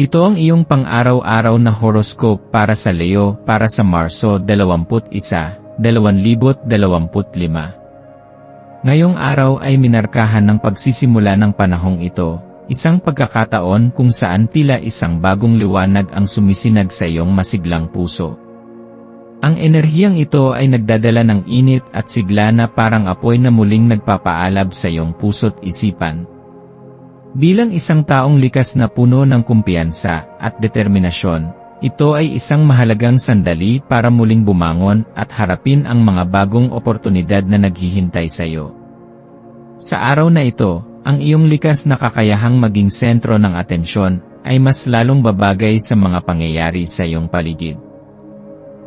Ito ang iyong pang-araw-araw na horoscope para sa Leo para sa Marso 21, 2025. Ngayong araw ay minarkahan ng pagsisimula ng panahong ito, isang pagkakataon kung saan tila isang bagong liwanag ang sumisinag sa iyong masiglang puso. Ang enerhiyang ito ay nagdadala ng init at sigla na parang apoy na muling nagpapaalab sa iyong puso't isipan. Bilang isang taong likas na puno ng kumpiyansa at determinasyon, ito ay isang mahalagang sandali para muling bumangon at harapin ang mga bagong oportunidad na naghihintay sa iyo. Sa araw na ito, ang iyong likas na kakayahang maging sentro ng atensyon ay mas lalong babagay sa mga pangyayari sa iyong paligid.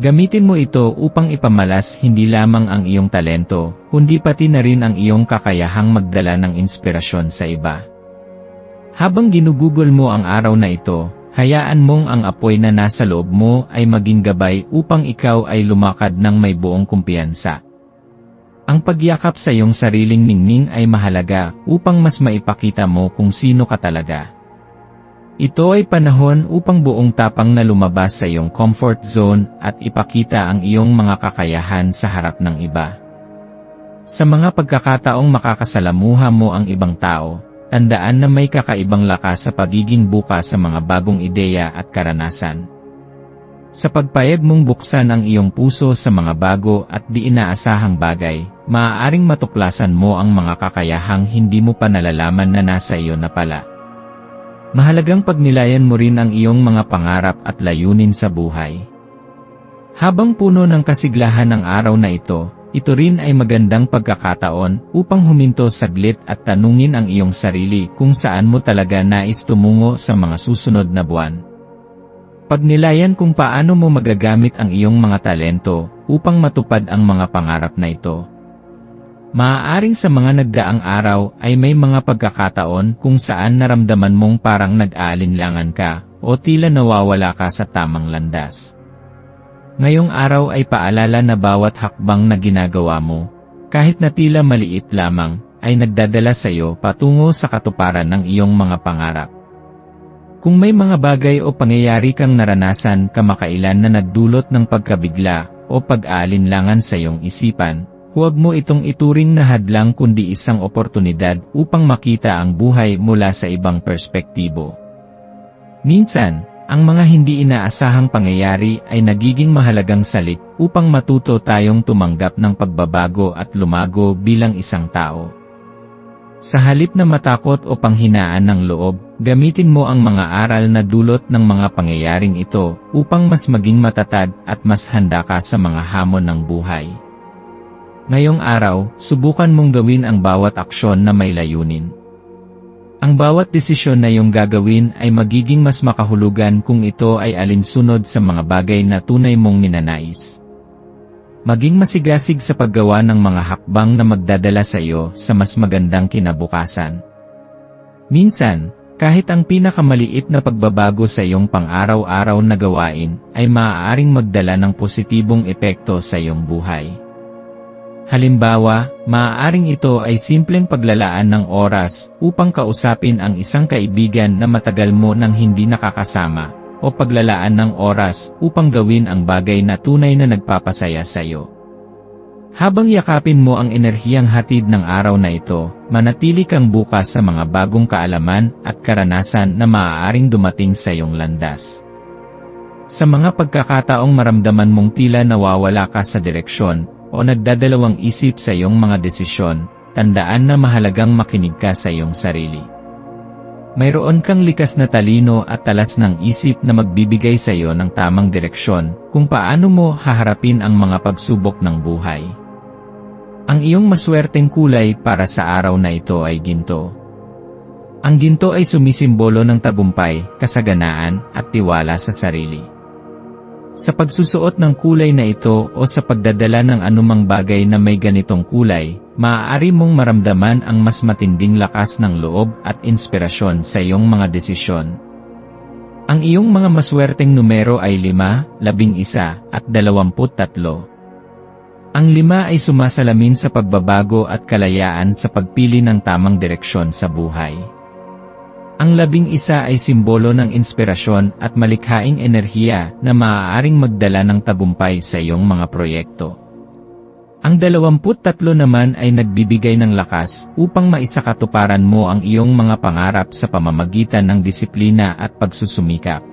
Gamitin mo ito upang ipamalas hindi lamang ang iyong talento, kundi pati na rin ang iyong kakayahang magdala ng inspirasyon sa iba. Habang ginugugol mo ang araw na ito, hayaan mong ang apoy na nasa loob mo ay maging gabay upang ikaw ay lumakad ng may buong kumpiyansa. Ang pagyakap sa iyong sariling ningning ay mahalaga upang mas maipakita mo kung sino ka talaga. Ito ay panahon upang buong tapang na lumabas sa iyong comfort zone at ipakita ang iyong mga kakayahan sa harap ng iba. Sa mga pagkakataong makakasalamuha mo ang ibang tao, Tandaan na may kakaibang lakas sa pagiging bukas sa mga bagong ideya at karanasan. Sa pagpayag mong buksan ang iyong puso sa mga bago at di inaasahang bagay, maaaring matuklasan mo ang mga kakayahang hindi mo pa nalalaman na nasa iyo na pala. Mahalagang pagnilayan mo rin ang iyong mga pangarap at layunin sa buhay. Habang puno ng kasiglahan ng araw na ito, ito rin ay magandang pagkakataon upang huminto saglit at tanungin ang iyong sarili kung saan mo talaga nais tumungo sa mga susunod na buwan. Pagnilayan kung paano mo magagamit ang iyong mga talento upang matupad ang mga pangarap na ito. Maaaring sa mga nagdaang araw ay may mga pagkakataon kung saan naramdaman mong parang nag-aalinlangan ka o tila nawawala ka sa tamang landas. Ngayong araw ay paalala na bawat hakbang na ginagawa mo, kahit na tila maliit lamang, ay nagdadala sa iyo patungo sa katuparan ng iyong mga pangarap. Kung may mga bagay o pangyayari kang naranasan kamakailan na nagdulot ng pagkabigla o pag-aalinlangan sa iyong isipan, huwag mo itong ituring na hadlang kundi isang oportunidad upang makita ang buhay mula sa ibang perspektibo. Minsan, ang mga hindi inaasahang pangyayari ay nagiging mahalagang salik upang matuto tayong tumanggap ng pagbabago at lumago bilang isang tao. Sa halip na matakot o panghinaan ng loob, gamitin mo ang mga aral na dulot ng mga pangyayaring ito upang mas maging matatag at mas handa ka sa mga hamon ng buhay. Ngayong araw, subukan mong gawin ang bawat aksyon na may layunin. Ang bawat desisyon na iyong gagawin ay magiging mas makahulugan kung ito ay alinsunod sa mga bagay na tunay mong ninanais. Maging masigasig sa paggawa ng mga hakbang na magdadala sa iyo sa mas magandang kinabukasan. Minsan, kahit ang pinakamaliit na pagbabago sa iyong pang-araw-araw na gawain ay maaaring magdala ng positibong epekto sa iyong buhay. Halimbawa, maaaring ito ay simpleng paglalaan ng oras upang kausapin ang isang kaibigan na matagal mo nang hindi nakakasama, o paglalaan ng oras upang gawin ang bagay na tunay na nagpapasaya sa iyo. Habang yakapin mo ang enerhiyang hatid ng araw na ito, manatili kang bukas sa mga bagong kaalaman at karanasan na maaaring dumating sa iyong landas. Sa mga pagkakataong maramdaman mong tila nawawala ka sa direksyon, o nagdadalawang isip sa iyong mga desisyon, tandaan na mahalagang makinig ka sa iyong sarili. Mayroon kang likas na talino at talas ng isip na magbibigay sa iyo ng tamang direksyon kung paano mo haharapin ang mga pagsubok ng buhay. Ang iyong maswerteng kulay para sa araw na ito ay ginto. Ang ginto ay sumisimbolo ng tagumpay, kasaganaan, at tiwala sa sarili. Sa pagsusuot ng kulay na ito o sa pagdadala ng anumang bagay na may ganitong kulay, maaari mong maramdaman ang mas matinding lakas ng loob at inspirasyon sa iyong mga desisyon. Ang iyong mga maswerteng numero ay 5, 11, at 23. Ang lima ay sumasalamin sa pagbabago at kalayaan sa pagpili ng tamang direksyon sa buhay. Ang labing isa ay simbolo ng inspirasyon at malikhaing enerhiya na maaaring magdala ng tagumpay sa iyong mga proyekto. Ang 23 naman ay nagbibigay ng lakas upang maisakatuparan mo ang iyong mga pangarap sa pamamagitan ng disiplina at pagsusumikap.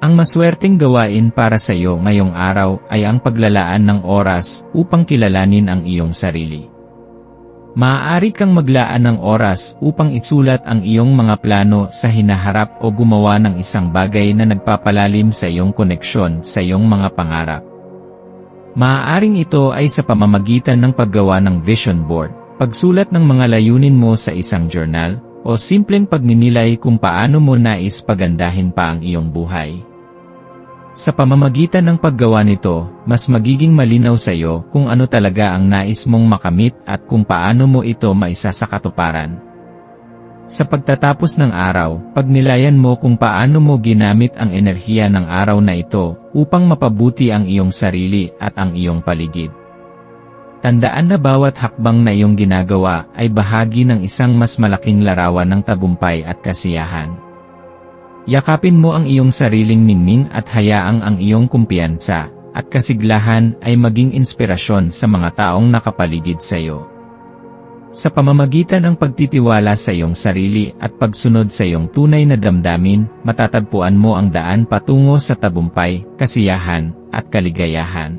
Ang maswerteng gawain para sa iyo ngayong araw ay ang paglalaan ng oras upang kilalanin ang iyong sarili. Maaari kang maglaan ng oras upang isulat ang iyong mga plano sa hinaharap o gumawa ng isang bagay na nagpapalalim sa iyong koneksyon sa iyong mga pangarap. Maaaring ito ay sa pamamagitan ng paggawa ng vision board, pagsulat ng mga layunin mo sa isang journal, o simpleng pagninilay kung paano mo nais pagandahin pa ang iyong buhay. Sa pamamagitan ng paggawa nito, mas magiging malinaw sa iyo kung ano talaga ang nais mong makamit at kung paano mo ito maisa sa katuparan. Sa pagtatapos ng araw, pagnilayan mo kung paano mo ginamit ang enerhiya ng araw na ito upang mapabuti ang iyong sarili at ang iyong paligid. Tandaan na bawat hakbang na iyong ginagawa ay bahagi ng isang mas malaking larawan ng tagumpay at kasiyahan. Yakapin mo ang iyong sariling ningning at hayaang ang iyong kumpiyansa at kasiglahan ay maging inspirasyon sa mga taong nakapaligid sa iyo. Sa pamamagitan ng pagtitiwala sa iyong sarili at pagsunod sa iyong tunay na damdamin, matatagpuan mo ang daan patungo sa tagumpay, kasiyahan, at kaligayahan.